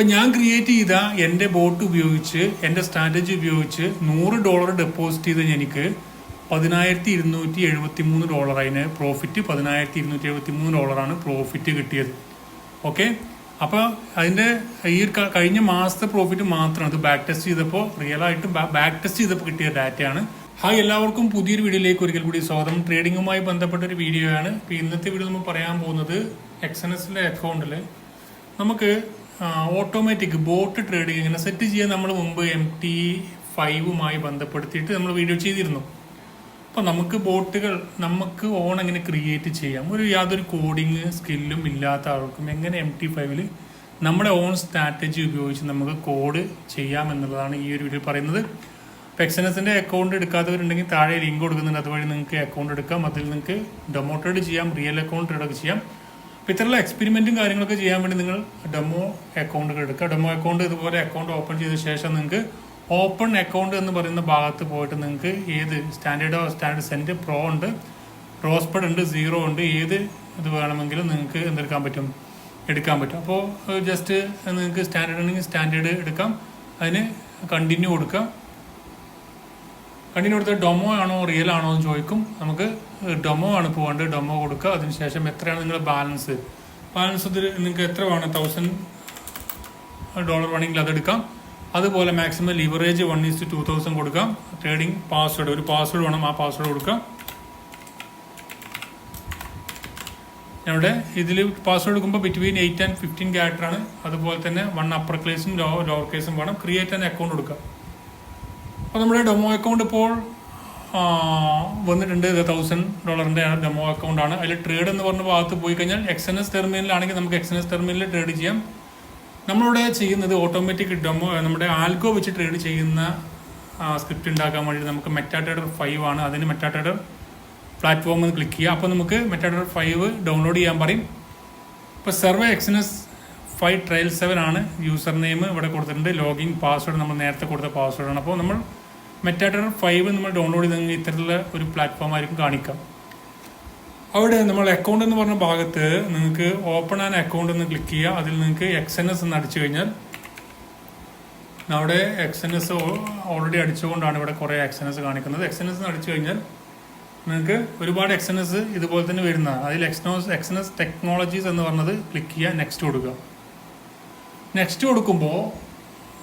ഇപ്പം ഞാൻ ക്രിയേറ്റ് ചെയ്ത എന്റെ ബോട്ട് ഉപയോഗിച്ച് എന്റെ സ്ട്രാറ്റജി ഉപയോഗിച്ച് നൂറ് ഡോളർ ഡെപ്പോസിറ്റ് ചെയ്ത എനിക്ക് പതിനായിരത്തി ഇരുന്നൂറ്റി എഴുപത്തി മൂന്ന് ഡോളർ അതിന് പ്രോഫിറ്റ് പതിനായിരത്തി ഇരുന്നൂറ്റി എഴുപത്തി മൂന്ന് ഡോളറാണ് പ്രോഫിറ്റ് കിട്ടിയത്. ഓക്കെ അപ്പോൾ അതിന്റെ ഈ കഴിഞ്ഞ മാസത്തെ പ്രോഫിറ്റ് മാത്രമാണ് അത് ബാക്ക് ടെസ്റ്റ് ചെയ്തപ്പോൾ റിയൽ ആയിട്ട് ബാക്ക് ടെസ്റ്റ് ചെയ്തപ്പോൾ കിട്ടിയ ഡാറ്റയാണ് ഹായ് എല്ലാവർക്കും പുതിയൊരു വീഡിയോയിലേക്ക് ഒരിക്കൽ കൂടി സ്വാഗതം. ട്രേഡിങ്ങുമായി ബന്ധപ്പെട്ട ഒരു വീഡിയോ ആണ്. ഇന്നത്തെ വീഡിയോ നമ്മൾ പറയാൻ പോകുന്നത് എക്സ് എൻ എസിന്റെ അക്കൗണ്ടിൽ നമുക്ക് ഓട്ടോമാറ്റിക് ബോട്ട് ട്രേഡിംഗ് ഇങ്ങനെ സെറ്റ് ചെയ്യാൻ നമ്മൾ മുമ്പ് എം ടി ഫൈവുമായി ബന്ധപ്പെടുത്തിയിട്ട് നമ്മൾ വീഡിയോ ചെയ്തിരുന്നു. അപ്പോൾ നമുക്ക് ബോട്ടുകൾ നമുക്ക് ഓൺ എങ്ങനെ ക്രിയേറ്റ് ചെയ്യാം. ഒരു യാതൊരു കോഡിങ് സ്കില്ലും ഇല്ലാത്ത ആൾക്കും എങ്ങനെ എം ടി ഫൈവിൽ നമ്മുടെ ഓൺ സ്ട്രാറ്റജി ഉപയോഗിച്ച് നമുക്ക് കോഡ് ചെയ്യാം എന്നുള്ളതാണ് ഈ ഒരു വീഡിയോ പറയുന്നത്. അപ്പോൾ എക്സനസിന്റെ അക്കൗണ്ട് എടുക്കാത്തവരുണ്ടെങ്കിൽ താഴെ ലിങ്ക് കൊടുക്കുന്നുണ്ട്. അതുവഴി നിങ്ങൾക്ക് അക്കൗണ്ട് എടുക്കാം. അതിൽ നിങ്ങൾക്ക് ഡൊമോട്ടേഡ് ചെയ്യാം റിയൽ അക്കൗണ്ട് ട്രേഡൊക്കെ ചെയ്യാം. അപ്പോൾ ഇത്തരമുള്ള എക്സ്പെരിമെന്റും കാര്യങ്ങളൊക്കെ ചെയ്യാൻ വേണ്ടി നിങ്ങൾ ഡെമോ അക്കൗണ്ടുകൾ എടുക്കുക. ഡെമോ അക്കൗണ്ട് ഇതുപോലെ അക്കൗണ്ട് ഓപ്പൺ ചെയ്ത ശേഷം നിങ്ങൾക്ക് ഓപ്പൺ അക്കൗണ്ട് എന്ന് പറയുന്ന ഭാഗത്ത് പോയിട്ട് നിങ്ങൾക്ക് ഏത് സ്റ്റാൻഡേർഡോ സ്റ്റാൻഡേർഡ് സെന്റ് പ്രോ ഉണ്ട് റോസ്പെഡ് ഉണ്ട് സീറോ ഉണ്ട് ഏത് ഇത് വേണമെങ്കിലും നിങ്ങൾക്ക് എന്തെടുക്കാൻ പറ്റും? എടുക്കാൻ പറ്റും. അപ്പോൾ ജസ്റ്റ് നിങ്ങൾക്ക് സ്റ്റാൻഡേർഡ് ഉണ്ടെങ്കിൽ സ്റ്റാൻഡേർഡ് എടുക്കാം. അതിന് കണ്ടിന്യൂ കൊടുക്കാം. കണ്ടിന്യൂ കൊടുത്താൽ ഡൊമോ ആണോ റിയൽ ആണോ എന്ന് ചോദിക്കും. നമുക്ക് ഡൊമോ ആണ് പോകേണ്ടത്. ഡൊമോ കൊടുക്കുക. അതിനുശേഷം എത്രയാണ് നിങ്ങളുടെ ബാലൻസ്? ബാലൻസ് ഇതിൽ നിങ്ങൾക്ക് എത്ര വേണം? തൗസൻഡ് ഡോളർ വേണമെങ്കിൽ അതെടുക്കാം അതുപോലെ maximum leverage one is to thousand കൊടുക്കാം. ട്രേഡിംഗ് പാസ്വേഡ് ഒരു പാസ്വേഡ് വേണം ആ പാസ്വേഡ് കൊടുക്കാം. ഇവിടെ ഇതിൽ പാസ്വേഡ് എടുക്കുമ്പോൾ between eight and fifteen character ആണ്. അതുപോലെ തന്നെ വൺ അപ്പർ കേസും ലോ ലോവർ കേസും വേണം. ക്രിയേറ്റ് ആൻഡ് അക്കൗണ്ട് കൊടുക്കുക അപ്പോൾ നമ്മുടെ ഡെമോ അക്കൗണ്ട് ഇപ്പോൾ വന്നിട്ടുണ്ട്. വന്നിട്ടുണ്ട് തൗസൻഡ് ഡോളറിന്റെ ഡെമോ അക്കൗണ്ടാണ്. അതിൽ ട്രേഡ് എന്ന് പറഞ്ഞ ഭാഗത്ത് പോയി കഴിഞ്ഞാൽ എക്സ് എൻ എസ് ടെർമിനലാണെങ്കിൽ നമുക്ക് എക്സ് എൻ എസ് ടെർമിനലിൽ ട്രേഡ് ചെയ്യാം. നമ്മളിവിടെ ചെയ്യുന്നത് ഓട്ടോമാറ്റിക് ഡെമോ നമ്മുടെ ആൽഗോ വെച്ച് ട്രേഡ് ചെയ്യുന്ന സ്ക്രിപ്റ്റ് ഉണ്ടാക്കാൻ വേണ്ടി നമുക്ക് മെറ്റാട്രേഡർ ഫൈവ് ആണ്. അതിന് മെറ്റാറ്റേഡർ പ്ലാറ്റ്ഫോം ക്ലിക്ക് ചെയ്യുക. അപ്പോൾ നമുക്ക് മെറ്റാട്രേഡർ ഫൈവ് ഡൗൺലോഡ് ചെയ്യാൻ പറയും. ഇപ്പോൾ server Exness five trial seven ആണ്. യൂസർ നെയിം ഇവിടെ കൊടുത്തിട്ടുണ്ട്. ലോഗിൻ പാസ്വേഡ് നമ്മൾ നേരത്തെ കൊടുത്ത പാസ്വേഡാണ് അപ്പോൾ നമ്മൾ മെറ്റാറ്റർ ഫൈവ് നമ്മൾ ഡൗൺലോഡ് ചെയ്തെങ്കിൽ ഇത്തരത്തിലുള്ള ഒരു പ്ലാറ്റ്ഫോം ആയിരിക്കും കാണിക്കാം. അവിടെ നമ്മൾ അക്കൗണ്ട് എന്ന് പറഞ്ഞ ഭാഗത്ത് നിങ്ങൾക്ക് ഓപ്പൺ ആൻ അക്കൗണ്ട് എന്ന് ക്ലിക്ക് ചെയ്യുക. അതിൽ നിങ്ങൾക്ക് എക്സ് എൻ എസ് എന്ന് അടിച്ചു കഴിഞ്ഞാൽ അവിടെ എക്സ് എൻ എസ് ഓൾറെഡി അടിച്ചുകൊണ്ടാണ് ഇവിടെ കുറേ എക്സ് എൻ എസ് കാണിക്കുന്നത്. എക്സ് എൻ എസ് അടിച്ചു കഴിഞ്ഞാൽ നിങ്ങൾക്ക് ഒരുപാട് എക്സ് എൻ എസ് ഇതുപോലെ തന്നെ വരുന്നതാണ് അതിൽ Exness X N S technologies എന്ന് പറഞ്ഞത് ക്ലിക്ക് ചെയ്യുക നെക്സ്റ്റ് കൊടുക്കുക. നെക്സ്റ്റ് കൊടുക്കുമ്പോൾ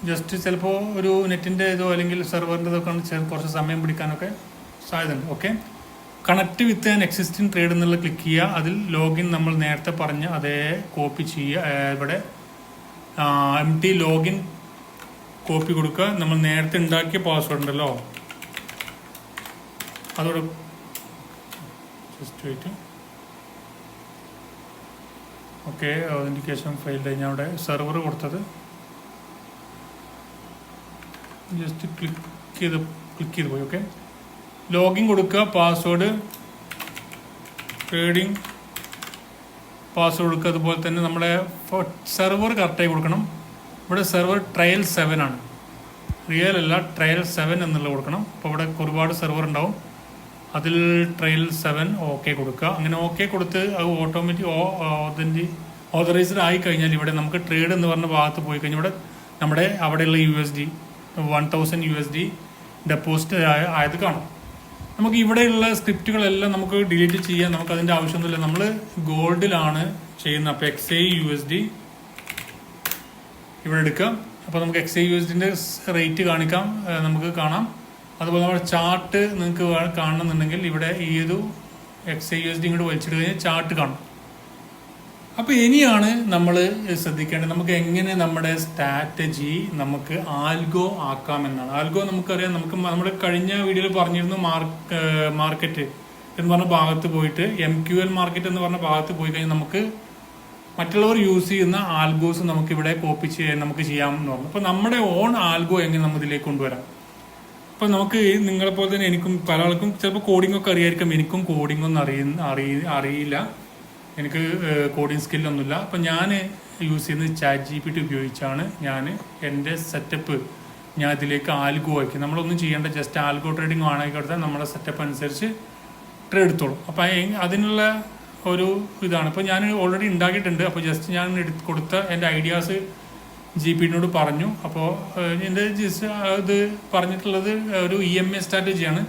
ജസ്റ്റ് ചിലപ്പോൾ ഒരു നെറ്റിന്റെ ഇതോ അല്ലെങ്കിൽ സെർവറിന്റെ ഇതൊക്കെ കുറച്ച് സമയം പിടിക്കാനൊക്കെ സാധ്യതയുണ്ട്. Okay connect with an existing trade എന്നുള്ള ക്ലിക്ക് ചെയ്യുക. അതിൽ ലോഗിൻ നമ്മൾ നേരത്തെ പറഞ്ഞ അതേ കോപ്പി ചെയ്യുക. ഇവിടെ എം ടി ലോഗിൻ കോപ്പി കൊടുക്കുക. നമ്മൾ നേരത്തെ ഉണ്ടാക്കിയ പാസ്വേഡ് ഉണ്ടല്ലോ. അതോടെ ജസ്റ്റ് ഓക്കെ ഓതന്റിക്കേഷൻ ഫെയിൽഡ് കഴിഞ്ഞാൽ അവിടെ സെർവർ കൊടുത്തത്. ജസ്റ്റ് ക്ലിക്ക് ചെയ്ത് ക്ലിക്ക് ചെയ്ത് പോയി ഓക്കെ ലോഗിൻ കൊടുക്കുക പാസ്വേഡ് ട്രേഡിംഗ് പാസ്വേഡ് കൊടുക്കുക അതുപോലെ തന്നെ നമ്മുടെ സെർവർ കറക്റ്റായി കൊടുക്കണം. ഇവിടെ സെർവർ ട്രയൽ സെവൻ ആണ്. റിയൽ അല്ല ട്രയൽ സെവൻ എന്നുള്ളത് കൊടുക്കണം. അപ്പോൾ ഇവിടെ ഒരുപാട് സെർവർ ഉണ്ടാവും. അതിൽ ട്രയൽ സെവൻ ഓക്കെ കൊടുക്കുക. അങ്ങനെ ഓക്കെ കൊടുത്ത് അത് ഓട്ടോമാറ്റിക് ഓതന്റി ഓതറൈസ്ഡ് ആയി കഴിഞ്ഞാൽ ഇവിടെ നമുക്ക് ട്രേഡ് എന്ന് പറഞ്ഞ ഭാഗത്ത് പോയി കഴിഞ്ഞാൽ ഇവിടെ നമ്മുടെ അവിടെയുള്ള U S D one thousand U S D deposit ആയത് കാണും. നമുക്ക് ഇവിടെയുള്ള സ്ക്രിപ്റ്റുകളെല്ലാം നമുക്ക് ഡിലീറ്റ് ചെയ്യാൻ നമുക്ക് അതിന്റെ ആവശ്യമൊന്നുമില്ല. നമ്മൾ ഗോൾഡിലാണ് ചെയ്യുന്നത്. അപ്പോൾ X I U S D ഇവിടെ എടുക്കാം. അപ്പോൾ നമുക്ക് എക്സ് ഐ യു എസ് ഡിന്റെ റേറ്റ് കാണിക്കാം. നമുക്ക് കാണാം. അതുപോലെ നമ്മുടെ ചാർട്ട് നിങ്ങൾക്ക് കാണണമെന്നുണ്ടെങ്കിൽ ഇവിടെ ഈ ഒരു X I U S D ഇങ്ങോട്ട് വലിച്ചിട്ട് കഴിഞ്ഞാൽ ചാർട്ട് കാണും. അപ്പോൾ ഇനിയാണ് നമ്മൾ ശ്രദ്ധിക്കേണ്ടത്. നമുക്ക് എങ്ങനെ നമ്മുടെ സ്ട്രാറ്റജി നമുക്ക് ആൽഗോ ആക്കാം എന്നാണ്. ആൽഗോ നമുക്കറിയാം നമുക്ക് നമ്മുടെ കഴിഞ്ഞ വീഡിയോയിൽ പറഞ്ഞിരുന്നു മാർക്ക് മാർക്കറ്റ് എന്ന് പറഞ്ഞ ഭാഗത്ത് പോയിട്ട് എം ക്യു എൽ മാർക്കറ്റ് എന്ന് പറഞ്ഞ ഭാഗത്ത് പോയി കഴിഞ്ഞാൽ നമുക്ക് മറ്റുള്ളവർ യൂസ് ചെയ്യുന്ന ആൽഗോസ് നമുക്ക് ഇവിടെ കോപ്പി ചെയ്യാൻ നമുക്ക് ചെയ്യാമെന്ന് പറഞ്ഞു. അപ്പോൾ നമ്മുടെ ഓൺ ആൽഗോ എങ്ങനെ നമുക്ക് ഇതിലേക്ക് കൊണ്ടുവരാം? അപ്പോൾ നമുക്ക് നിങ്ങളെപ്പോലെ തന്നെ എനിക്കും പല ആൾക്കും ചിലപ്പോൾ കോഡിംഗ് ഒക്കെ അറിയായിരിക്കും. എനിക്കും കോഡിംഗ് ഒന്നും അറിയ അറിയില്ല. എനിക്ക് കോഡിംഗ് സ്കില്ലൊന്നുമില്ല അപ്പോൾ ഞാൻ യൂസ് ചെയ്യുന്ന ചാറ്റ് ജി പി ടി ഉപയോഗിച്ചാണ് ഞാൻ എന്റെ സെറ്റപ്പ് ഞാൻ ഇതിലേക്ക് ആൽഗോ ആക്കി നമ്മളൊന്നും ചെയ്യേണ്ട ജസ്റ്റ് ആൽഗോ ട്രേഡിംഗ് ആണെങ്കിൽ കൊടുത്താൽ നമ്മളെ സെറ്റപ്പ് അനുസരിച്ച് ട്രേഡ് എടുത്തോളും. അപ്പോൾ അതിനുള്ള ഒരു ഇതാണ്. ഇപ്പോൾ ഞാൻ ഓൾറെഡി ഉണ്ടാക്കിയിട്ടുണ്ട്. അപ്പോൾ ജസ്റ്റ് ഞാൻ എടുത്ത് കൊടുത്ത എന്റെ ഐഡിയാസ് ജി പിന്നോട് പറഞ്ഞു. അപ്പോൾ എന്റെ ജസ്റ്റ് ഇത് പറഞ്ഞിട്ടുള്ളത് ഒരു ഇ എം എ സ്ട്രാറ്റജിയാണ്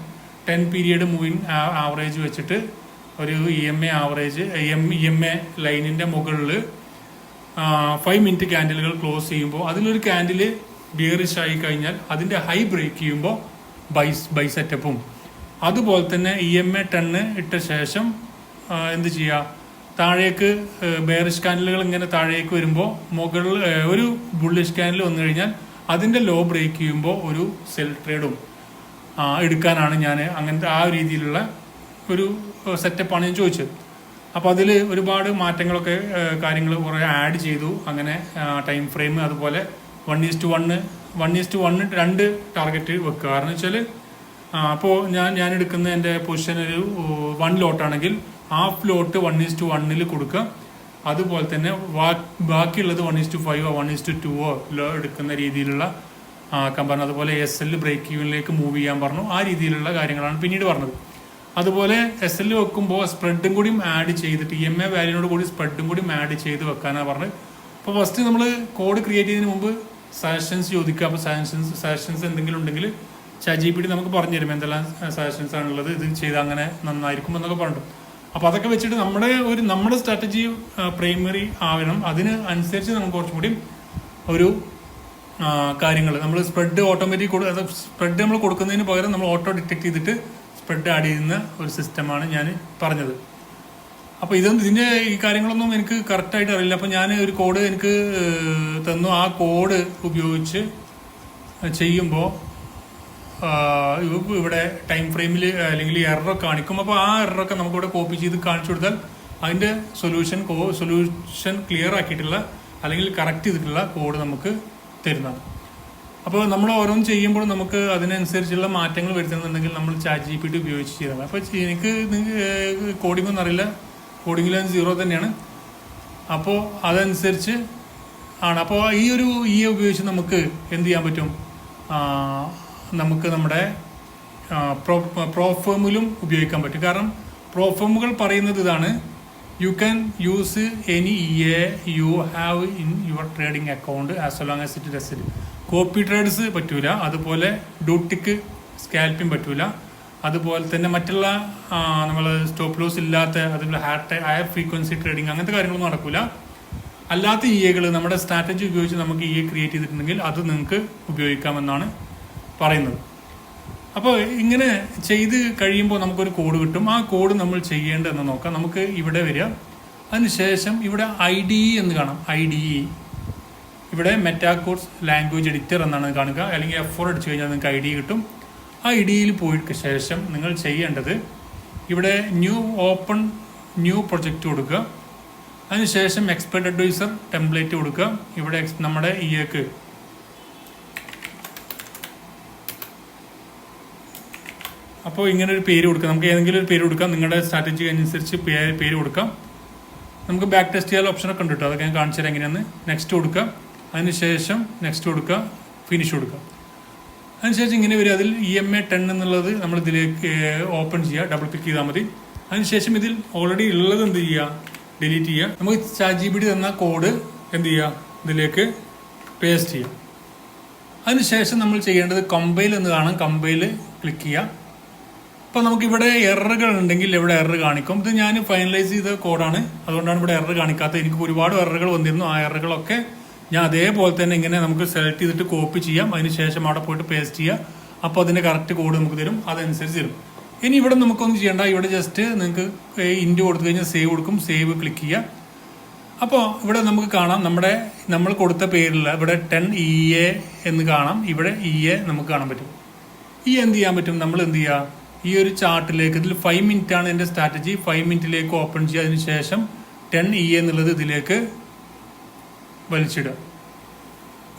ടെൻ പീരിയഡ് മൂവിങ് ആവറേജ് വെച്ചിട്ട് ഒരു E M A average M E M A ലൈനിന്റെ മുകളിൽ ഫൈവ് മിനിറ്റ് ക്യാൻഡിലുകൾ ക്ലോസ് ചെയ്യുമ്പോൾ അതിലൊരു ക്യാൻഡിൽ ബിയറിഷ് ആയി കഴിഞ്ഞാൽ അതിന്റെ ഹൈ ബ്രേക്ക് ചെയ്യുമ്പോൾ ബൈസ് ബൈ സെറ്റപ്പും അതുപോലെ തന്നെ ഇ എം എ ടെണ്ണ് ഇട്ട ശേഷം എന്ത് ചെയ്യുക? താഴേക്ക് ബെയറിഷ് കാനലുകൾ ഇങ്ങനെ താഴേക്ക് വരുമ്പോൾ മുകളിൽ ഒരു ബുള്ളിഷ് കാനൽ വന്നു കഴിഞ്ഞാൽ അതിന്റെ ലോ ബ്രേക്ക് ചെയ്യുമ്പോൾ ഒരു സെൽ ട്രേഡും എടുക്കാനാണ് ഞാൻ അങ്ങനത്തെ ആ രീതിയിലുള്ള ഒരു സെറ്റപ്പാണ് ഞാൻ ചോദിച്ചത്. അപ്പോൾ അതിൽ ഒരുപാട് മാറ്റങ്ങളൊക്കെ കാര്യങ്ങൾ കുറേ ആഡ് ചെയ്തു. അങ്ങനെ ടൈം ഫ്രെയിം അതുപോലെ one is to one one is to one രണ്ട് ടാർഗറ്റ് വെക്കുക. കാരണം വെച്ചാൽ അപ്പോൾ ഞാൻ ഞാൻ എടുക്കുന്ന എന്റെ പൊസിഷൻ ഒരു one ലോട്ടാണെങ്കിൽ half lot one is to വണ്ണിൽ കൊടുക്കുക. അതുപോലെ തന്നെ ബാക്കിയുള്ളത് വൺ ഈസ് ടു ഫൈവോ വൺ ഈസ് ടു ടുവോ എടുക്കുന്ന രീതിയിലുള്ള കമ്പനി അതുപോലെ എസ് എൽ ബ്രേക്ക് യൂണിലേക്ക് മൂവ് ചെയ്യാൻ പറഞ്ഞു. ആ രീതിയിലുള്ള കാര്യങ്ങളാണ് പിന്നീട് പറഞ്ഞത്. അതുപോലെ എസ് എൽ വെക്കുമ്പോൾ സ്പ്രെഡും കൂടി ആഡ് ചെയ്തിട്ട് ഇ എം എ വാല്യൂനോട് കൂടി സ്പ്രെഡും കൂടി ആഡ് ചെയ്ത് വെക്കാനാണ് പറഞ്ഞത് അപ്പോൾ ഫസ്റ്റ് നമ്മൾ കോഡ് ക്രിയേറ്റ് ചെയ്യുന്നതിന് മുമ്പ് സജഷൻസ് ചോദിക്കുക. അപ്പോൾ സജഷൻസ് സജഷൻസ് എന്തെങ്കിലും ഉണ്ടെങ്കിൽ ചാജി പി നമുക്ക് പറഞ്ഞു തരും എന്തെല്ലാം സജഷൻസ് ആണുള്ളത് ഇത് ചെയ്താൽ അങ്ങനെ നന്നായിരിക്കും എന്നൊക്കെ പറഞ്ഞു അപ്പോൾ അതൊക്കെ വെച്ചിട്ട് നമ്മുടെ ഒരു നമ്മുടെ സ്ട്രാറ്റജി പ്രൈമറി ആവണം. അതിന് അനുസരിച്ച് നമുക്ക് കുറച്ചും കൂടി ഒരു കാര്യങ്ങൾ. നമ്മൾ സ്പ്രെഡ് ഓട്ടോമാറ്റിക് കൊടുക്കുക സ്പ്രെഡ് നമ്മൾ കൊടുക്കുന്നതിന് പകരം നമ്മൾ ഓട്ടോ ഡിറ്റക്ട് ചെയ്തിട്ട് സ്പ്രെഡ് ആഡ് ചെയ്യുന്ന ഒരു സിസ്റ്റമാണ് ഞാൻ പറഞ്ഞത്. അപ്പോൾ ഇതൊന്നും ഇതിന്റെ ഈ കാര്യങ്ങളൊന്നും എനിക്ക് കറക്റ്റായിട്ട് അറിയില്ല. അപ്പോൾ ഞാൻ ഒരു കോഡ് എനിക്ക് തന്നു. ആ കോഡ് ഉപയോഗിച്ച് ചെയ്യുമ്പോൾ ഇവിടെ ടൈം ഫ്രെയിമിൽ അല്ലെങ്കിൽ എററൊക്കെ കാണിക്കും. അപ്പോൾ ആ എററൊക്കെ നമുക്കിവിടെ കോപ്പി ചെയ്ത് കാണിച്ചു കൊടുത്താൽ അതിന്റെ സൊല്യൂഷൻ കോ സൊല്യൂഷൻ ക്ലിയർ ആക്കിയിട്ടുള്ള അല്ലെങ്കിൽ കറക്റ്റ് ചെയ്തിട്ടുള്ള കോഡ് നമുക്ക് തരുന്നതാണ്. അപ്പോൾ നമ്മൾ ഓരോന്ന് ചെയ്യുമ്പോൾ നമുക്ക് അതിനനുസരിച്ചുള്ള മാറ്റങ്ങൾ വരുത്തുന്നുണ്ടെങ്കിൽ നമ്മൾ ചാറ്റ് ജി പി ടി ഉപയോഗിച്ച് ചെയ്താൽ അപ്പോൾ എനിക്ക് കോഡിംഗ് ഒന്നും അറിയില്ല. കോഡിങ്ങിൽ സീറോ തന്നെയാണ്. അപ്പോൾ അതനുസരിച്ച് ആണ്. അപ്പോൾ ഈ ഒരു ഈ ഉപയോഗിച്ച് നമുക്ക് എന്ത് ചെയ്യാൻ പറ്റും? നമുക്ക് നമ്മുടെ പ്രോഫോമിലും ഉപയോഗിക്കാൻ പറ്റും. കാരണം പ്രോഫേമുകൾ പറയുന്നത് ഇതാണ്. Can use any E A you have in your trading account as long as it does copy trades പറ്റൂല. അതുപോലെ ഡ്യൂട്ടിക്ക് സ്കാൽപ്പിംഗ് പറ്റൂല. അതുപോലെ തന്നെ മറ്റുള്ള നമ്മൾ സ്റ്റോപ്പ് ലോസ് ഇല്ലാത്ത അതുപോലെ ഹാർട്ട് ഹയർ ഫ്രീക്വൻസി ട്രേഡിംഗ് അങ്ങനത്തെ കാര്യങ്ങളൊന്നും നടക്കില്ല അല്ലാത്ത ഇ എകൾ നമ്മുടെ സ്ട്രാറ്റജി ഉപയോഗിച്ച് നമുക്ക് ഇ എ ക്രിയേറ്റ് ചെയ്തിട്ടുണ്ടെങ്കിൽ അത് നിങ്ങൾക്ക് ഉപയോഗിക്കാമെന്നാണ് പറയുന്നത്. അപ്പോൾ ഇങ്ങനെ ചെയ്ത് കഴിയുമ്പോൾ നമുക്കൊരു കോഡ് കിട്ടും. ആ കോഡ് നമ്മൾ ചെയ്യേണ്ടതെന്ന് നോക്കാം. നമുക്ക് ഇവിടെ വരിക. അതിനുശേഷം ഇവിടെ ഐ ഡി ഇ എന്ന് കാണാം. I D E. ഇവിടെ മെറ്റാകോഡ്സ് ലാംഗ്വേജ് എഡിറ്റർ എന്നാണ് കാണുക. അല്ലെങ്കിൽ എഫ് ഫോർ അടിച്ചു കഴിഞ്ഞാൽ നിങ്ങൾക്ക് ഐ ഡി കിട്ടും. ആ ഐ ഡിയിൽ പോയിട്ട് ശേഷം നിങ്ങൾ ചെയ്യേണ്ടത് ഇവിടെ ന്യൂ ഓപ്പൺ ന്യൂ പ്രൊജക്റ്റ് കൊടുക്കുക. അതിനുശേഷം എക്സ്പെർട്ട് അഡ്വൈസർ ടെംപ്ലേറ്റ് കൊടുക്കുക. ഇവിടെ നമ്മുടെ ഇ അപ്പോൾ ഇങ്ങനെ ഒരു പേര് കൊടുക്കാം. നമുക്ക് ഏതെങ്കിലും ഒരു പേര് കൊടുക്കാം. നിങ്ങളുടെ സ്ട്രാറ്റജി അനുസരിച്ച് പേര് പേര് കൊടുക്കാം. നമുക്ക് ബാക്ക് ടെസ്റ്റ് ചെയ്യാൻ ഓപ്ഷനൊക്കെ ഉണ്ട് കേട്ടോ. അതൊക്കെ ഞാൻ കാണിച്ചു തരാം നെക്സ്റ്റ് കൊടുക്കാം. അതിനുശേഷം നെക്സ്റ്റ് കൊടുക്കാം. ഫിനിഷ് കൊടുക്കാം. അതിനുശേഷം ഇങ്ങനെ വരും. അതിൽ ഇ എം എ ടെൻ എന്നുള്ളത് നമ്മൾ ഇതിലേക്ക് ഓപ്പൺ ചെയ്യുക. ഡബിൾ ക്ലിക്ക് ചെയ്താൽ മതി. അതിനുശേഷം ഇതിൽ ഓൾറെഡി ഉള്ളത് എന്ത് ചെയ്യുക? ഡിലീറ്റ് ചെയ്യുക. നമുക്ക് ചാറ്റ് ജി ബി ഡി തന്ന കോഡ് എന്ത് ചെയ്യുക? ഇതിലേക്ക് പേസ്റ്റ് ചെയ്യുക. അതിനുശേഷം നമ്മൾ ചെയ്യേണ്ടത് കമ്പൈൽ എന്ന് കാണാം. കമ്പൈൽ ക്ലിക്ക് ചെയ്യുക. അപ്പോൾ നമുക്കിവിടെ എററുകൾ ഉണ്ടെങ്കിൽ ഇവിടെ എറർ കാണിക്കും. ഇത് ഞാൻ ഫൈനലൈസ് ചെയ്ത കോഡാണ് അതുകൊണ്ടാണ് ഇവിടെ എറർ കാണിക്കാത്തത്. എനിക്ക് ഒരുപാട് എററുകൾ വന്നിരുന്നു. ആ എററുകളൊക്കെ ഞാൻ അതേപോലെ തന്നെ ഇങ്ങനെ നമുക്ക് സെലക്ട് ചെയ്തിട്ട് കോപ്പി ചെയ്യാം. അതിനുശേഷം അവിടെ പോയിട്ട് പേസ്റ്റ് ചെയ്യാം. അപ്പോൾ അതിന്റെ കറക്റ്റ് കോഡ് നമുക്ക് തരും. അതനുസരിച്ച് തരും. ഇനി ഇവിടെ നമുക്കൊന്നും ചെയ്യണ്ട. ഇവിടെ ജസ്റ്റ് നിങ്ങൾക്ക് ഇൻഡ് കൊടുത്തു കഴിഞ്ഞാൽ സേവ് കൊടുക്കും. സേവ് ക്ലിക്ക് ചെയ്യുക അപ്പോൾ ഇവിടെ നമുക്ക് കാണാം. നമ്മുടെ നമ്മൾ കൊടുത്ത പേരിൽ ഇവിടെ ടെൻ ഇ എ എന്ന് കാണാം. ഇവിടെ ഇ എ നമുക്ക് കാണാൻ പറ്റും. ഇ എന്ത് ചെയ്യാൻ പറ്റും? നമ്മൾ എന്ത് ചെയ്യുക ഈ ഒരു ചാർട്ടിലേക്ക് ഇതിൽ ഫൈവ് മിനിറ്റ് ആണ് എന്റെ സ്ട്രാറ്റജി ഫൈവ് മിനിറ്റിലേക്ക് ഓപ്പൺ ചെയ്യുക അതിന് ശേഷം ടെൻ ഇ എന്നുള്ളത് ഇതിലേക്ക് വലിച്ചിടുക.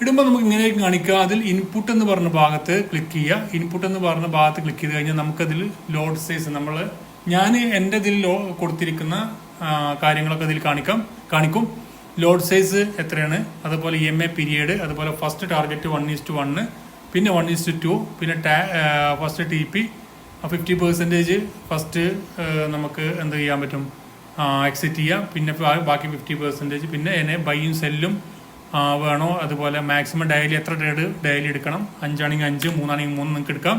ഇടുമ്പോൾ നമുക്ക് ഇങ്ങനെ കാണിക്കുക. അതിൽ ഇൻപുട്ട് എന്ന് പറഞ്ഞ ഭാഗത്ത് ക്ലിക്ക് ചെയ്യുക. ഇൻപുട്ട് എന്ന് പറഞ്ഞ ഭാഗത്ത് ക്ലിക്ക് ചെയ്ത് കഴിഞ്ഞാൽ നമുക്കതിൽ ലോഡ് സൈസ് നമ്മൾ ഞാൻ എന്റെ ഇതിൽ ലോ കൊടുത്തിരിക്കുന്ന കാര്യങ്ങളൊക്കെ അതിൽ കാണിക്കാം. കാണിക്കും. ലോഡ് സൈസ് എത്രയാണ്? അതുപോലെ എം എ പീരിയഡ് അതുപോലെ first target one is to one പിന്നെ വൺ ഈസ് ടു ടു പിന്നെ first T P fifty percentage first നമുക്ക് എന്ത് ചെയ്യാൻ പറ്റും? എക്സിറ്റ് ചെയ്യാം. പിന്നെ ബാക്കി ഫിഫ്റ്റി പെർസെന്റേജ് പിന്നെ എന്നെ ബൈയും സെല്ലും വേണോ? അതുപോലെ മാക്സിമം ഡയലി എത്ര ട്രേഡ് ഡയലി എടുക്കണം? അഞ്ചാണെങ്കിൽ അഞ്ച് മൂന്നാണെങ്കിൽ മൂന്ന് നിങ്ങൾക്ക് എടുക്കാം.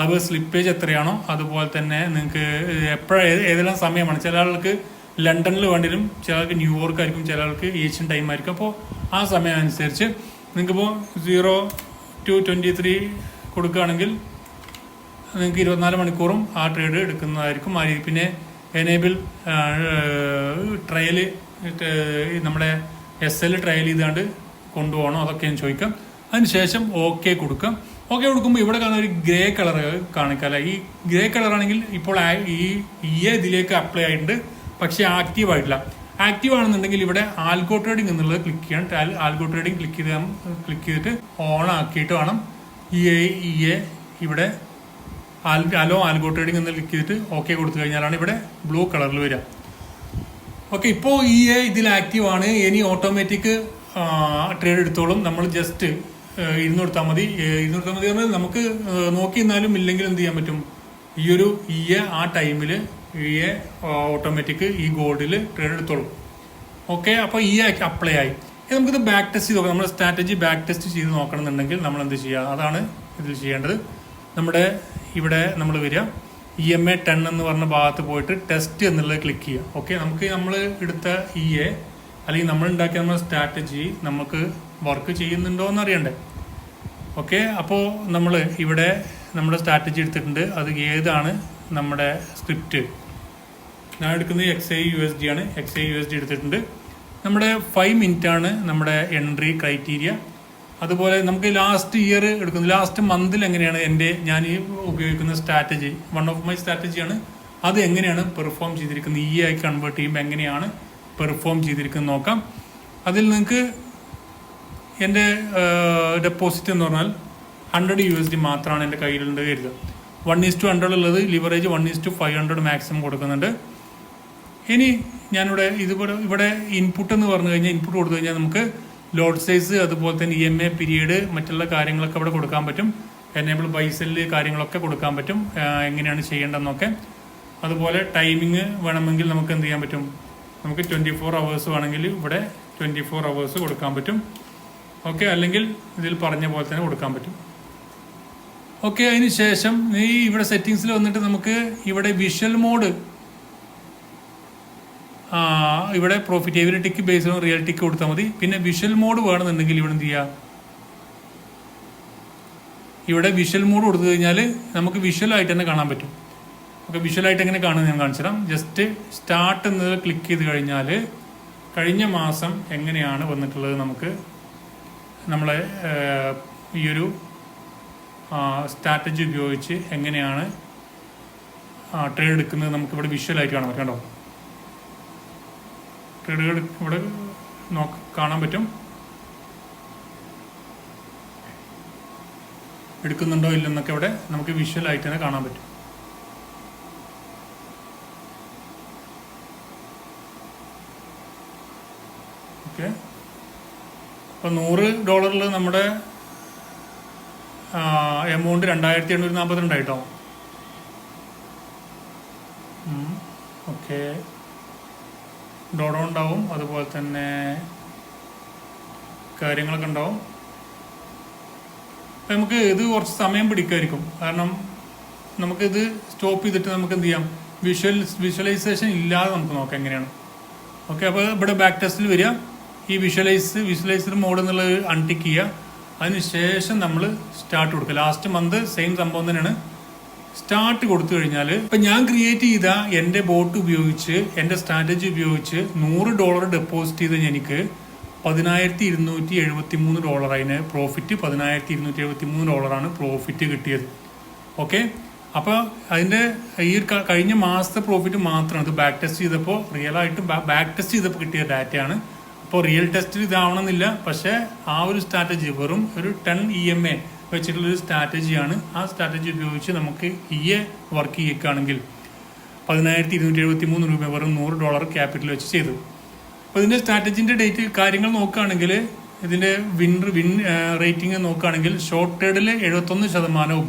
അതുപോലെ സ്ലിപ്പേജ് എത്രയാണോ? അതുപോലെ തന്നെ നിങ്ങൾക്ക് എപ്പോഴും ഏതെല്ലാം സമയമാണ്? ചില ആൾക്ക് ലണ്ടനിൽ വേണ്ടിയും ചില ആൾക്ക് ന്യൂയോർക്ക് ആയിരിക്കും ചില ആൾക്ക് ഏഷ്യൻ ടൈം ആയിരിക്കും. അപ്പോൾ ആ സമയം അനുസരിച്ച് നിങ്ങൾക്കിപ്പോൾ സീറോ ടു ട്വന്റി ത്രീ കൊടുക്കുകയാണെങ്കിൽ നിങ്ങൾക്ക് ഇരുപത്തിനാല് മണിക്കൂറും ആ ട്രേഡ് എടുക്കുന്നതായിരിക്കും. ആ രീതി പിന്നെ എനേബിൾ ട്രയൽ നമ്മുടെ എസ് എൽ ട്രയൽ ചെയ്താണ്ട് കൊണ്ടുപോകണോ അതൊക്കെ ഞാൻ ചോദിക്കാം. അതിനുശേഷം ഓക്കെ കൊടുക്കാം. ഓക്കെ കൊടുക്കുമ്പോൾ ഇവിടെ കാണുന്ന ഒരു ഗ്രേ കളർ കാണിക്കാല്ല? ഈ ഗ്രേ കളർ ആണെങ്കിൽ ഇപ്പോൾ ഈ ഈ ഇതിലേക്ക് അപ്ലൈ ആയിട്ടുണ്ട്. പക്ഷേ ആക്റ്റീവ് ആയിട്ടില്ല. ആക്റ്റീവ് ആണെന്നുണ്ടെങ്കിൽ ഇവിടെ ആൽഗോ ട്രേഡിംഗ് എന്നുള്ളത് ക്ലിക്ക് ചെയ്യണം ആൽഗോ ട്രേഡിംഗ് ക്ലിക്ക് ചെയ്ത് ക്ലിക്ക് ചെയ്തിട്ട് ഓൺ ആക്കിയിട്ട് വേണം. ഈ എ ഇവിടെ അലോ ആൽഗോ ട്രേഡിംഗ് എന്ന് ക്ലിക്ക് ചെയ്തിട്ട് ഓക്കെ കൊടുത്തു കഴിഞ്ഞാലാണ് ഇവിടെ ബ്ലൂ കളറിൽ വരിക. ഓക്കെ ഇപ്പോൾ ഈ ഇതിൽ ആക്റ്റീവ് ആണ്. ഇനി ഓട്ടോമാറ്റിക് ട്രേഡ് എടുത്തോളും. നമ്മൾ ജസ്റ്റ് ഇരുന്ന് കൊടുത്താൽ മതി. ഇരുന്ന് കൊടുത്താൽ മതി പറഞ്ഞാൽ നമുക്ക് നോക്കി നിന്നാലും ഇല്ലെങ്കിൽ എന്ത് ചെയ്യാൻ പറ്റും? ഈ ഒരു ഈ ആ ടൈമിൽ ഈ ഓട്ടോമാറ്റിക് ഈ ഗോൾഡിൽ ട്രേഡ് എടുത്തോളും. ഓക്കെ അപ്പോൾ ഈ അപ്ലൈ ആയി. നമുക്കിത് ബാക്ക് ടെസ്റ്റ് ചെയ്ത് നോക്കാം. നമ്മുടെ സ്ട്രാറ്റജി ബാക്ക് ടെസ്റ്റ് ചെയ്ത് നോക്കണമെന്നുണ്ടെങ്കിൽ നമ്മൾ എന്ത് ചെയ്യുക? അതാണ് ഇതിൽ ചെയ്യേണ്ടത്. നമ്മുടെ ഇവിടെ നമ്മൾ വരിക. ഇ എം എ ടെൻ എന്ന് പറഞ്ഞ ഭാഗത്ത് പോയിട്ട് ടെസ്റ്റ് എന്നുള്ളത് ക്ലിക്ക് ചെയ്യുക. ഓക്കെ നമുക്ക് നമ്മൾ എടുത്ത ഇ എ അല്ലെങ്കിൽ നമ്മൾ ഉണ്ടാക്കിയ നമ്മുടെ സ്ട്രാറ്റജി നമുക്ക് വർക്ക് ചെയ്യുന്നുണ്ടോ എന്ന് അറിയണ്ടേ? ഓക്കെ അപ്പോൾ നമ്മൾ ഇവിടെ നമ്മുടെ സ്ട്രാറ്റജി എടുത്തിട്ടുണ്ട്. അത് ഏതാണ് നമ്മുടെ സ്ക്രിപ്റ്റ് ഞാൻ എടുക്കുന്നത് X I U S D ആണ്. X I U S D എടുത്തിട്ടുണ്ട്. നമ്മുടെ ഫൈവ് മിനിറ്റ് ആണ് നമ്മുടെ എൻട്രി ക്രൈറ്റീരിയ അതുപോലെ നമുക്ക് ലാസ്റ്റ് ഇയർ എടുക്കുന്നു. ലാസ്റ്റ് മന്തിൽ എങ്ങനെയാണ് എന്റെ ഞാൻ ഈ ഉപയോഗിക്കുന്ന സ്ട്രാറ്റജി വൺ ഓഫ് മൈ സ്ട്രാറ്റജിയാണ് അത് എങ്ങനെയാണ് പെർഫോം ചെയ്തിരിക്കുന്നത്? ഇ ആയി കൺവേർട്ട് ചെയ്യുമ്പോൾ എങ്ങനെയാണ് പെർഫോം ചെയ്തിരിക്കുന്നത് നോക്കാം. അതിൽ നിങ്ങൾക്ക് എന്റെ ഡെപ്പോസിറ്റ് എന്ന് പറഞ്ഞാൽ ഹൺഡ്രഡ് യു എസ് ഡി മാത്രമാണ് എന്റെ കയ്യിലുണ്ട് കരുതുക. വൺ ഈസ് ടു ഹൺഡ്രഡ് ഉള്ളത് leverage one is to five hundred maximum കൊടുക്കുന്നുണ്ട്. ഇനി ഞാനിവിടെ ഇതുപോലെ ഇവിടെ ഇൻപുട്ട് എന്ന് പറഞ്ഞു കഴിഞ്ഞാൽ ഇൻപുട്ട് കൊടുത്തു കഴിഞ്ഞാൽ നമുക്ക് ലോഡ് സൈസ് അതുപോലെ തന്നെ ഇ എം എ പീരീഡ് മറ്റുള്ള കാര്യങ്ങളൊക്കെ അവിടെ കൊടുക്കാൻ പറ്റും. എനേബിൾ ബൈസെല്ല് കാര്യങ്ങളൊക്കെ കൊടുക്കാൻ പറ്റും. എങ്ങനെയാണ് ചെയ്യേണ്ടതെന്നൊക്കെ. അതുപോലെ ടൈമിങ് വേണമെങ്കിൽ നമുക്ക് എന്ത് ചെയ്യാൻ പറ്റും? നമുക്ക് ട്വന്റി ഫോർ അവേഴ്സ് വേണമെങ്കിൽ ഇവിടെ ട്വന്റി ഫോർ അവേഴ്സ് കൊടുക്കാൻ പറ്റും. ഓക്കെ അല്ലെങ്കിൽ ഇതിൽ പറഞ്ഞ പോലെ തന്നെ കൊടുക്കാൻ പറ്റും. ഓക്കെ അതിന് ശേഷം ഈ ഇവിടെ സെറ്റിങ്സിൽ വന്നിട്ട് നമുക്ക് ഇവിടെ വിഷ്വൽ മോഡ് ഇവിടെ പ്രോഫിറ്റബിലിറ്റിക്ക് ബേസ് ഓൺ റിയാലിറ്റിക്ക് കൊടുത്താൽ മതി. പിന്നെ വിഷ്വൽ മോഡ് വേണമെന്നുണ്ടെങ്കിൽ ഇവിടെ എന്ത് ചെയ്യുക ഇവിടെ വിഷ്വൽ മോഡ് കൊടുത്തു കഴിഞ്ഞാൽ നമുക്ക് വിഷ്വൽ ആയിട്ട് തന്നെ കാണാൻ പറ്റും. ഓക്കെ വിഷ്വൽ ആയിട്ട് എങ്ങനെ കാണുന്നത് ഞാൻ കാണിച്ചു തരാം. ജസ്റ്റ് സ്റ്റാർട്ട് എന്നത് ക്ലിക്ക് ചെയ്ത് കഴിഞ്ഞാൽ കഴിഞ്ഞ മാസം എങ്ങനെയാണ് വന്നിട്ടുള്ളത് നമുക്ക് നമ്മളെ ഈ ഒരു സ്ട്രാറ്റജി ഉപയോഗിച്ച് എങ്ങനെയാണ് ട്രേഡ് എടുക്കുന്നത് നമുക്കിവിടെ വിഷ്വലായിട്ട് കാണാൻ പറ്റും. കേട്ടോ ട്രേഡുകൾ ഇവിടെ നോക്ക കാണാൻ പറ്റും. എടുക്കുന്നുണ്ടോ ഇല്ലെന്നൊക്കെ ഇവിടെ നമുക്ക് വിഷ്വൽ ആയിട്ട് തന്നെ കാണാൻ പറ്റും. ഓക്കെ. അപ്പോൾ നൂറ് ഡോളറിൽ നമ്മുടെ എമൗണ്ട് രണ്ടായിരത്തി എണ്ണൂറ്റി നാൽപ്പത്തിരണ്ടായിട്ടോ ഓക്കെ. ഡോഡോ ഉണ്ടാവും അതുപോലെ തന്നെ കാര്യങ്ങളൊക്കെ ഉണ്ടാവും. നമുക്ക് ഇത് കുറച്ച് സമയം പിടിക്കുമായിരിക്കും കാരണം നമുക്കിത് സ്റ്റോപ്പ് ചെയ്തിട്ട് നമുക്ക് എന്ത് ചെയ്യാം? വിഷ്വൽ വിഷ്വലൈസേഷൻ ഇല്ലാതെ നമുക്ക് നോക്കാം എങ്ങനെയാണ്. ഓക്കെ അപ്പോൾ ഇവിടെ ബാക്ക് ടെസ്റ്റിൽ വരിക. ഈ വിഷ്വലൈസ് വിഷ്വലൈസർ മോഡ് എന്നുള്ളത് അൺടിക്ക് ചെയ്യുക. അതിനുശേഷം നമ്മൾ സ്റ്റാർട്ട് കൊടുക്കുക. ലാസ്റ്റ് മന്ത് സെയിം സംഭവം തന്നെയാണ്. സ്റ്റാർട്ട് കൊടുത്തു കഴിഞ്ഞാൽ ഇപ്പം ഞാൻ ക്രിയേറ്റ് ചെയ്ത എന്റെ ബോട്ട് ഉപയോഗിച്ച് എന്റെ സ്ട്രാറ്റജി ഉപയോഗിച്ച് നൂറ് ഡോളർ ഡെപ്പോസിറ്റ് ചെയ്ത എനിക്ക് പതിനായിരത്തി ഇരുന്നൂറ്റി എഴുപത്തി മൂന്ന് ഡോളർ അതിന് പ്രോഫിറ്റ് പതിനായിരത്തി ഇരുന്നൂറ്റി എഴുപത്തി മൂന്ന് ഡോളറാണ് പ്രോഫിറ്റ് കിട്ടിയത് ഓക്കെ അപ്പോൾ അതിന്റെ ഈ കഴിഞ്ഞ മാസത്തെ പ്രോഫിറ്റ് മാത്രമാണ് ഇത് ബാക്ക് ടെസ്റ്റ് ചെയ്തപ്പോൾ റിയൽ ആയിട്ട് ബാക്ക് ടെസ്റ്റ് ചെയ്തപ്പോൾ കിട്ടിയ ഡാറ്റയാണ് അപ്പോൾ റിയൽ ടെസ്റ്റിൽ ഇതാവണമെന്നില്ല. പക്ഷേ ആ ഒരു സ്ട്രാറ്റജി വെറും ഒരു ടെൻ ഇ എം എ വെച്ചിട്ടുള്ളൊരു സ്ട്രാറ്റജിയാണ്. ആ സ്ട്രാറ്റജി ഉപയോഗിച്ച് നമുക്ക് എ വർക്ക് ചെയ്യുകയാണെങ്കിൽ പതിനായിരത്തി ഇരുന്നൂറ്റി എഴുപത്തി മൂന്ന് രൂപ വെറും നൂറ് ഡോളർ ക്യാപിറ്റൽ വെച്ച് ചെയ്തു. അപ്പോൾ ഇതിന്റെ സ്ട്രാറ്റജിന്റെ ഡേറ്റ് കാര്യങ്ങൾ നോക്കുകയാണെങ്കിൽ ഇതിന്റെ വിൻ വിൻ റേറ്റിംഗ് നോക്കുകയാണെങ്കിൽ ഷോർട്ട് ട്രേഡിൽ എഴുപത്തൊന്ന് ശതമാനവും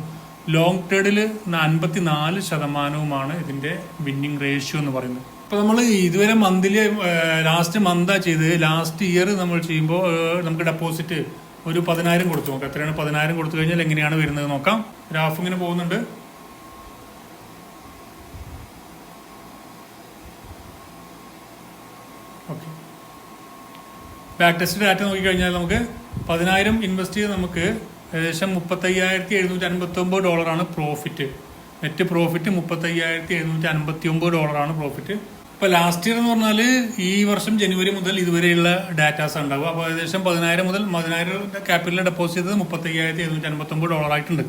ലോങ് ട്രേഡിൽ അൻപത്തി നാല് ശതമാനവുമാണ് ഇതിന്റെ വിന്നിങ് റേഷ്യോ എന്ന് പറയുന്നത്. അപ്പോൾ നമ്മൾ ഇതുവരെ മന്ത്ലി ലാസ്റ്റ് മന്താ ചെയ്ത് ലാസ്റ്റ് ഇയർ നമ്മൾ ചെയ്യുമ്പോൾ നമുക്ക് ഡെപ്പോസിറ്റ് ഒരു പതിനായിരം കൊടുത്തു. നോക്കാം എത്രയാണ് പതിനായിരം കൊടുത്തു കഴിഞ്ഞാൽ എങ്ങനെയാണ് വരുന്നത് നോക്കാം. ഗ്രാഫ് ഇങ്ങനെ പോകുന്നുണ്ട്. ഓക്കെ. ബാക്ക് ടെസ്റ്റ് ഡാറ്റ നോക്കിക്കഴിഞ്ഞാൽ നമുക്ക് പതിനായിരം ഇൻവെസ്റ്റ് ചെയ്ത് നമുക്ക് ഏകദേശം മുപ്പത്തയ്യായിരത്തി എഴുന്നൂറ്റി അൻപത്തി ഒമ്പത് ഡോളറാണ് പ്രോഫിറ്റ് നെറ്റ് പ്രോഫിറ്റ് മുപ്പത്തയ്യായിരത്തി എഴുന്നൂറ്റി അൻപത്തി ഒമ്പത് ഡോളറാണ് പ്രോഫിറ്റ് ഇപ്പോൾ ലാസ്റ്റ് ഇയർ എന്ന് പറഞ്ഞാൽ ഈ വർഷം ജനുവരി മുതൽ ഇതുവരെയുള്ള ഡാറ്റാസ് ഉണ്ടാവും അപ്പോൾ ഏകദേശം പതിനായിരം മുതൽ പതിനായിരം ക്യാപിറ്റൽ ഡെപ്പോസിറ്റ് ചെയ്തത് മുപ്പത്തയ്യായിരത്തി എഴുന്നൂറ്റി അൻപത്തി ഒമ്പത് ഡോളർ ആയിട്ടുണ്ട്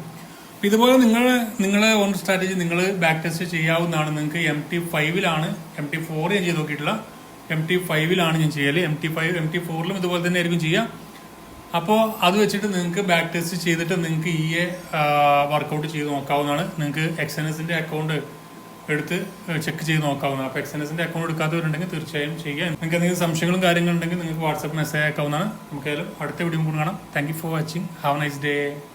ഇതുപോലെ നിങ്ങൾ നിങ്ങളെ ഓൺ സ്ട്രാറ്റജി നിങ്ങൾ ബാക്ക് ടെസ്റ്റ് ചെയ്യാവുന്നതാണ്. നിങ്ങൾക്ക് എം ടി ഫൈവിലാണ് എം ടി ഫോർ ഞാൻ ചെയ്ത് നോക്കിയിട്ടുള്ള എം ടി ഫൈവിലാണ് ഞാൻ ചെയ്യൽ. M T five M T ഫോറിലും ഇതുപോലെ തന്നെ ആയിരിക്കും ചെയ്യുക അപ്പോൾ അത് വെച്ചിട്ട് നിങ്ങൾക്ക് ബാക്ക് ടെസ്റ്റ് ചെയ്തിട്ട് നിങ്ങൾക്ക് ഈ വർക്കൗട്ട് ചെയ്ത് നോക്കാവുന്നതാണ്. നിങ്ങൾക്ക് എക്സ് എൻ എസിന്റെ അക്കൗണ്ട് എടുത്ത് ചെക്ക് ചെയ്ത് നോക്കാവുന്ന അപ്പോൾ എക്സ് എൻ എസിന്റെ അക്കൗണ്ട് എടുക്കാത്തവരുണ്ടെങ്കിൽ തീർച്ചയായും ചെയ്യുക. നിങ്ങൾക്ക് എന്തെങ്കിലും സംശയങ്ങളും കാര്യങ്ങളുണ്ടെങ്കിൽ നിങ്ങൾക്ക് വാട്സപ്പ് മെസ്സേജ് അയക്കാവുന്നതാണ്. നമുക്ക് അടുത്ത വീഡിയോ കൂടി കാണാം. Thank you for watching have nice day